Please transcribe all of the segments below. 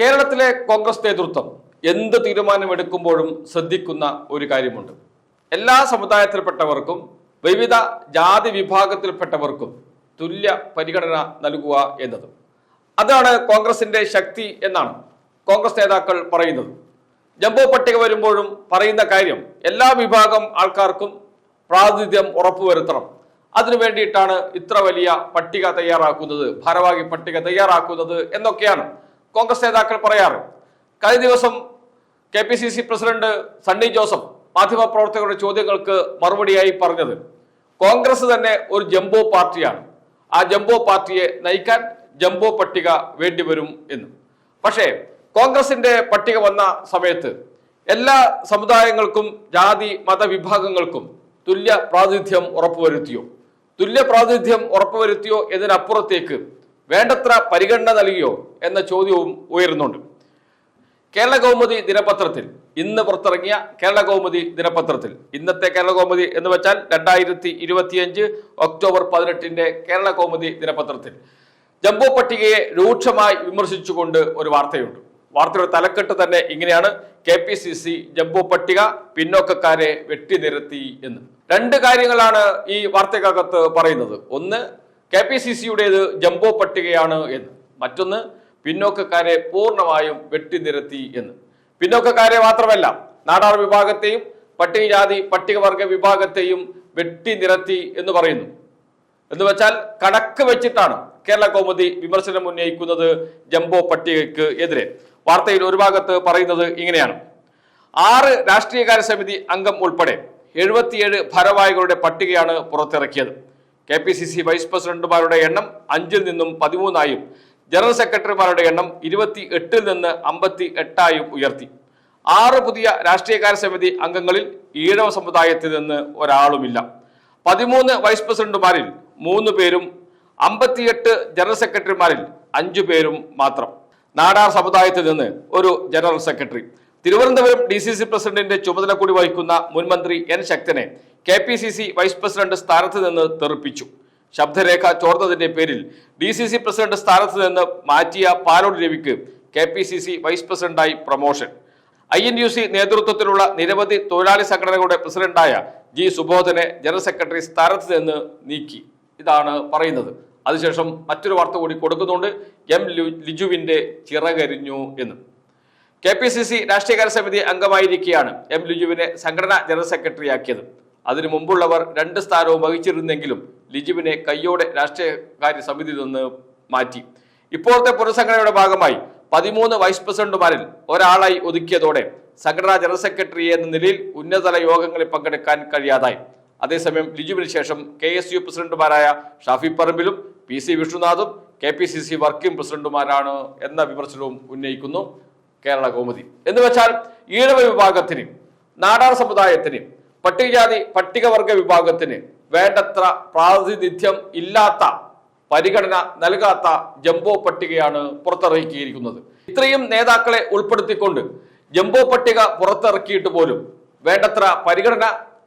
കേരളത്തിലെ കോൺഗ്രസ് നേതൃത്വം എന്ത് തീരുമാനമെടുക്കുമ്പോഴും ശ്രദ്ധിക്കുന്ന ഒരു കാര്യമുണ്ട്. എല്ലാ സമുദായത്തിൽപ്പെട്ടവർക്കും വിവിധ ജാതി വിഭാഗത്തിൽപ്പെട്ടവർക്കും തുല്യ പരിഗണന നൽകുക എന്നത്. അതാണ് കോൺഗ്രസിന്റെ ശക്തി എന്നാണ് കോൺഗ്രസ് നേതാക്കൾ പറയുന്നത്. ജംബോ പട്ടിക വരുമ്പോഴും പറയുന്ന കാര്യം എല്ലാ വിഭാഗം ആൾക്കാർക്കും പ്രാതിനിധ്യം ഉറപ്പുവരുത്തണം. അതിനു വേണ്ടിയിട്ടാണ് ഇത്ര വലിയ പട്ടിക തയ്യാറാക്കുന്നത് ഭാരവാഹി പട്ടിക തയ്യാറാക്കുന്നത് എന്നൊക്കെയാണ് കോൺഗ്രസ് നേതാക്കൾ പറയാറ്. കഴിഞ്ഞ ദിവസം K P C C president Sunny Joseph മാധ്യമപ്രവർത്തകരുടെ ചോദ്യങ്ങൾക്ക് മറുപടിയായി പറഞ്ഞത് കോൺഗ്രസ് തന്നെ ഒരു ജംബോ പാർട്ടിയാണ്. ആ ജംബോ പാർട്ടിയെ നയിക്കാൻ ജംബോ പട്ടിക വേണ്ടിവരും എന്ന്. പക്ഷേ കോൺഗ്രസിന്റെ പട്ടിക വന്ന സമയത്ത് എല്ലാ സമുദായങ്ങൾക്കും ജാതി മതവിഭാഗങ്ങൾക്കും തുല്യ പ്രാതിനിധ്യം ഉറപ്പുവരുത്തിയോ? തുല്യ പ്രാതിനിധ്യം ഉറപ്പുവരുത്തിയോ എന്നതിനപ്പുറത്തേക്ക് വേണ്ടത്ര പരിഗണന നൽകിയോ എന്ന ചോദ്യവും ഉയരുന്നുണ്ട്. കേരള കൗമുദി ദിനപത്രത്തിൽ ഇന്ന് പുറത്തിറങ്ങിയ കേരള കൗമുദി ദിനപത്രത്തിൽ ഇന്നത്തെ കേരള കൗമുദി എന്ന് വെച്ചാൽ രണ്ടായിരത്തി ഇരുപത്തിയഞ്ച് ഒക്ടോബർ പതിനെട്ടിന്റെ കേരള കൗമുദി ദിനപത്രത്തിൽ. ജംബോ പട്ടികയെ രൂക്ഷമായി വിമർശിച്ചുകൊണ്ട് ഒരു വാർത്തയുണ്ട്. വാർത്തയുടെ തലക്കെട്ട് തന്നെ ഇങ്ങനെയാണ്. K P C C jumbo പട്ടിക പിന്നോക്കക്കാരെ വെട്ടിനിരത്തി എന്ന്. രണ്ട് കാര്യങ്ങളാണ് ഈ വാർത്തക്കകത്ത് പറയുന്നത്. ഒന്ന് കെ പി സി സിയുടേത് ജംബോ പട്ടികയാണ് എന്ന്. മറ്റൊന്ന് പിന്നോക്കക്കാരെ പൂർണമായും വെട്ടിനിരത്തി എന്ന്. പിന്നോക്കക്കാരെ മാത്രമല്ല നാടാർ വിഭാഗത്തെയും പട്ടികജാതി പട്ടികവർഗ വിഭാഗത്തെയും വെട്ടിനിരത്തി എന്ന് പറയുന്നു. എന്ന് വെച്ചാൽ കണക്ക് വെച്ചിട്ടാണ് കേരള കോമതി വിമർശനം ഉന്നയിക്കുന്നത് ജംബോ പട്ടികയ്ക്ക് എതിരെ. വാർത്തയിൽ ഒരു ഭാഗത്ത് പറയുന്നത് ഇങ്ങനെയാണ്. ആറ് രാഷ്ട്രീയകാര്യ സമിതി അംഗം ഉൾപ്പെടെ എഴുപത്തിയേഴ് ഭാരവാഹികളുടെ പട്ടികയാണ് പുറത്തിറക്കിയത്. K P C C vice പ്രസിഡന്റുമാരുടെ എണ്ണം അഞ്ചിൽ നിന്നും പതിമൂന്നായും ജനറൽ സെക്രട്ടറിമാരുടെ എണ്ണം ഇരുപത്തി എട്ടിൽ നിന്ന് അമ്പത്തി എട്ടായും ഉയർത്തി. ആറ് പുതിയ രാഷ്ട്രീയകാര്യ സമിതി അംഗങ്ങളിൽ ഈഴവ സമുദായത്തിൽ നിന്ന് ഒരാളുമില്ല. പതിമൂന്ന് വൈസ് പ്രസിഡന്റുമാരിൽ മൂന്ന് പേരും അമ്പത്തിയെട്ട് ജനറൽ സെക്രട്ടറിമാരിൽ അഞ്ചു പേരും മാത്രം. നാടാർ സമുദായത്തിൽ നിന്ന് ഒരു general secretary. Thiruvananthapuram D C C പ്രസിഡന്റിന്റെ ചുമതല കൂടി വഹിക്കുന്ന മുൻമന്ത്രി N ശക്തനെ K P C C vice president സ്ഥാനത്ത് നിന്ന് തെറിപ്പിച്ചു. ശബ്ദരേഖ ചോർന്നതിന്റെ പേരിൽ ഡി സി സി പ്രസിഡന്റ് സ്ഥാനത്ത് നിന്ന് മാറ്റിയ Palode രവിക്ക് K P C C vice പ്രസിഡന്റായി promotion. I N U C നേതൃത്വത്തിലുള്ള നിരവധി തൊഴിലാളി സംഘടനകളുടെ പ്രസിഡന്റായ ജി സുബോധനെ ജനറൽ സെക്രട്ടറി സ്ഥാനത്ത് നിന്ന് നീക്കി. ഇതാണ് പറയുന്നത്. അതിനുശേഷം മറ്റൊരു വാർത്ത കൂടി കൊടുക്കുന്നുണ്ട്. എം ലിജുവിന്റെ ചിറകരിഞ്ഞു എന്ന്. കെ പി സി സി രാഷ്ട്രീയകാര്യ സമിതി അംഗമായിരിക്കെയാണ് എം ലിജുവിനെ സംഘടനാ ജനറൽ സെക്രട്ടറിയാക്കിയത്. അതിനു മുമ്പുള്ളവർ രണ്ട് സ്ഥാനവും വഹിച്ചിരുന്നെങ്കിലും ലിജുവിനെ കയ്യോടെ രാഷ്ട്രീയകാര്യ സമിതി നിന്ന് മാറ്റി. ഇപ്പോഴത്തെ പുനഃസംഘടനയുടെ ഭാഗമായി പതിമൂന്ന് വൈസ് പ്രസിഡന്റുമാരിൽ ഒരാളായി ഒതുക്കിയതോടെ സംഘടനാ ജനറൽ സെക്രട്ടറി എന്ന നിലയിൽ ഉന്നതതല യോഗങ്ങളിൽ പങ്കെടുക്കാൻ കഴിയാതായി. അതേസമയം ലിജുവിന് ശേഷം കെ എസ് യു പ്രസിഡന്റുമാരായ ഷാഫി പറമ്പിലും P C വിഷ്ണുനാഥും K P C C working പ്രസിഡന്റുമാരാണ് എന്ന വിമർശനവും ഉന്നയിക്കുന്നു കേരള കൗമുദി. എന്ന് വെച്ചാൽ ഈഴവ വിഭാഗത്തിന് നാടാർ സമുദായത്തിന് പട്ടികജാതി പട്ടികവർഗ വിഭാഗത്തിന് വേണ്ടത്ര പ്രാതിനിധ്യം ഇല്ലാത്ത പരിഗണന നൽകാത്ത ജംബോ പട്ടികയാണ് പുറത്തിറക്കിയിരിക്കുന്നത്. ഇത്രയും നേതാക്കളെ ഉൾപ്പെടുത്തിക്കൊണ്ട് ജംബോ പട്ടിക പുറത്തിറക്കിയിട്ട് പോലും വേണ്ടത്ര പരിഗണന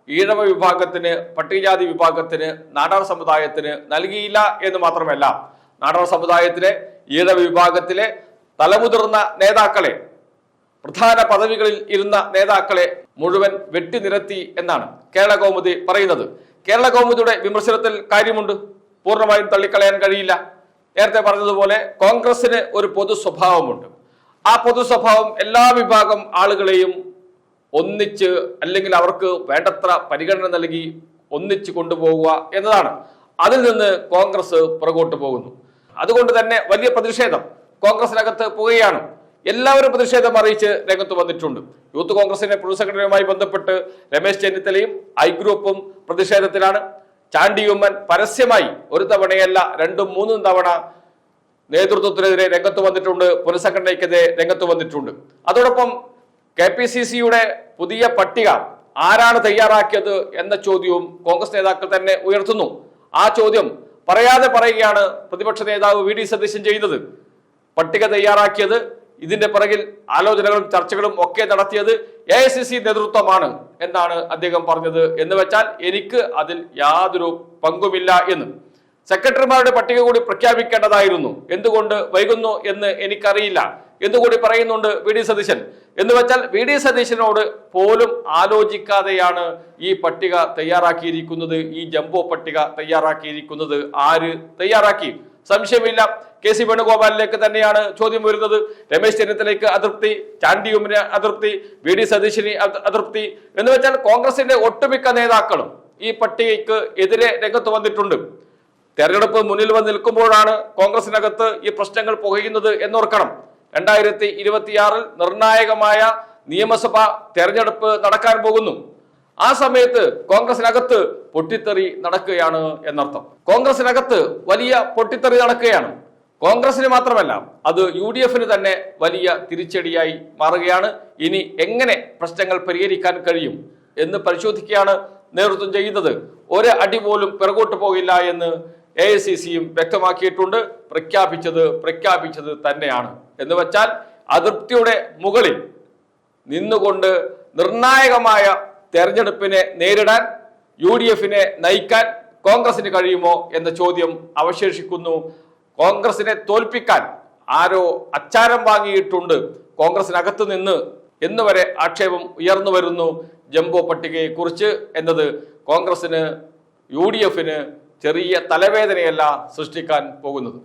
ഈഴവ വിഭാഗത്തിന് പട്ടികജാതി വിഭാഗത്തിന് നാടാർ സമുദായത്തിന് നൽകിയില്ല എന്ന് മാത്രമല്ല നാടാർ സമുദായത്തിലെ ഈഴവ വിഭാഗത്തിലെ തലമുതിർന്ന നേതാക്കളെ പ്രധാന പദവികളിൽ ഇരുന്ന നേതാക്കളെ മുഴുവൻ വെട്ടിനിരത്തി എന്നാണ് കേരള കൗമുദി പറയുന്നത്. കേരള കൗമുദിയുടെ വിമർശനത്തിൽ കാര്യമുണ്ട്? പൂർണമായും തള്ളിക്കളയാൻ കഴിയില്ല. നേരത്തെ പറഞ്ഞതുപോലെ കോൺഗ്രസിന് ഒരു പൊതു സ്വഭാവമുണ്ട്. ആ പൊതു സ്വഭാവം എല്ലാ വിഭാഗം ആളുകളെയും ഒന്നിച്ച് അല്ലെങ്കിൽ അവർക്ക് വേണ്ടത്ര പരിഗണന നൽകി ഒന്നിച്ച് കൊണ്ടുപോകുക എന്നതാണ്. അതിൽ നിന്ന് കോൺഗ്രസ് പുറകോട്ട് പോകുന്നു. അതുകൊണ്ട് തന്നെ വലിയ പ്രതിഷേധം കോൺഗ്രസിനകത്ത് പോവുകയാണ് എല്ലാവരും പ്രതിഷേധം അറിയിച്ച് രംഗത്ത് വന്നിട്ടുണ്ട്. യൂത്ത് കോൺഗ്രസിന്റെ പൊതു സെക്രട്ടറിയുമായി ബന്ധപ്പെട്ട് രമേശ് ചെന്നിത്തലയും ഐ ഗ്രൂപ്പും പ്രതിഷേധത്തിലാണ്. ചാണ്ടിയുമ്മൻ പരസ്യമായി ഒരു തവണയല്ല രണ്ടും മൂന്നും തവണ നേതൃത്വത്തിനെതിരെ രംഗത്ത് വന്നിട്ടുണ്ട്. പുനഃസംഘടനയ്ക്കെതിരെ രംഗത്ത് വന്നിട്ടുണ്ട്. അതോടൊപ്പം കെ പി സി സിയുടെ പുതിയ പട്ടിക ആരാണ് തയ്യാറാക്കിയത് എന്ന ചോദ്യവും കോൺഗ്രസ് നേതാക്കൾ തന്നെ ഉയർത്തുന്നു. ആ ചോദ്യം പറയാതെ പറയുകയാണ് പ്രതിപക്ഷ നേതാവ് വി ഡി സതീശൻ ചെയ്യുന്നത് പട്ടിക തയ്യാറാക്കിയത് ഇതിന്റെ പിറകിൽ ആലോചനകളും ചർച്ചകളും ഒക്കെ നടത്തിയത് എ ഐ സി സി നേതൃത്വമാണ് എന്നാണ് അദ്ദേഹം പറഞ്ഞത്. എന്ന് വെച്ചാൽ എനിക്ക് അതിൽ യാതൊരു പങ്കുമില്ല എന്ന്. സെക്രട്ടറിമാരുടെ പട്ടിക കൂടി പ്രഖ്യാപിക്കേണ്ടതായിരുന്നു. എന്തുകൊണ്ട് വൈകുന്നു എന്ന് എനിക്കറിയില്ല. എന്നുകൂടി പറയുന്നുണ്ട് വി ഡി സതീശൻ? എന്ന് വെച്ചാൽ വി ഡി സതീശനോട് പോലും ആലോചിക്കാതെയാണ് ഈ പട്ടിക തയ്യാറാക്കിയിരിക്കുന്നത്. ഈ ജംബോ പട്ടിക തയ്യാറാക്കിയിരിക്കുന്നത്. ആര് തയ്യാറാക്കി? സംശയമില്ല. കെ സി വേണുഗോപാലിലേക്ക് തന്നെയാണ് ചോദ്യം വരുന്നത്. രമേശ് ചെന്നിത്തലയ്ക്ക് അതൃപ്തി ചാണ്ടിയുമിന് അതൃപ്തി വി ഡി സതീശിന് അത് അതൃപ്തി എന്ന് വെച്ചാൽ കോൺഗ്രസിന്റെ ഒട്ടുമിക്ക നേതാക്കളും ഈ പട്ടികയ്ക്ക് എതിരെ രംഗത്ത് വന്നിട്ടുണ്ട്. തെരഞ്ഞെടുപ്പ് മുന്നിൽ വന്ന് നിൽക്കുമ്പോഴാണ് കോൺഗ്രസിനകത്ത് ഈ പ്രശ്നങ്ങൾ പുകയുന്നത് എന്നോർക്കണം. രണ്ടായിരത്തി ഇരുപത്തിയാറിൽ നിർണായകമായ നിയമസഭാ തെരഞ്ഞെടുപ്പ് നടക്കാൻ പോകുന്നു. ആ സമയത്ത് കോൺഗ്രസിനകത്ത് പൊട്ടിത്തെറി നടക്കുകയാണ് എന്നർത്ഥം. കോൺഗ്രസിനകത്ത് വലിയ പൊട്ടിത്തെറി നടക്കുകയാണ്. കോൺഗ്രസിന് മാത്രമല്ല അത് യു ഡി എഫിന് തന്നെ വലിയ തിരിച്ചടിയായി മാറുകയാണ്. ഇനി എങ്ങനെ പ്രശ്നങ്ങൾ പരിഹരിക്കാൻ കഴിയും എന്ന് പരിശോധിക്കുകയാണ് നേതൃത്വം ചെയ്യുന്നത്. ഒരു അടി പോലും പിറകോട്ട് പോകില്ല എന്ന് എ ഐ സി സിയും വ്യക്തമാക്കിയിട്ടുണ്ട്. പ്രഖ്യാപിച്ചത് പ്രഖ്യാപിച്ചത് തന്നെയാണ്. എന്ന് വെച്ചാൽ അതൃപ്തിയുടെ മുകളിൽ നിന്നുകൊണ്ട് നിർണായകമായ തെരഞ്ഞെടുപ്പിനെ നേരിടാൻ യു ഡി എഫിനെ നയിക്കാൻ കോൺഗ്രസിന് കഴിയുമോ എന്ന ചോദ്യം അവശേഷിക്കുന്നു. കോൺഗ്രസിനെ തോൽപ്പിക്കാൻ ആരോ അച്ചാരം വാങ്ങിയിട്ടുണ്ട്. കോൺഗ്രസിനകത്ത് നിന്ന് എന്ന് വരെ ആക്ഷേപം ഉയർന്നു വരുന്നു. ജംബോ പട്ടികയെ കുറിച്ച് എന്നത് കോൺഗ്രസിന് യു ഡി എഫിന് ചെറിയ തലവേദനയല്ല സൃഷ്ടിക്കാൻ പോകുന്നത്.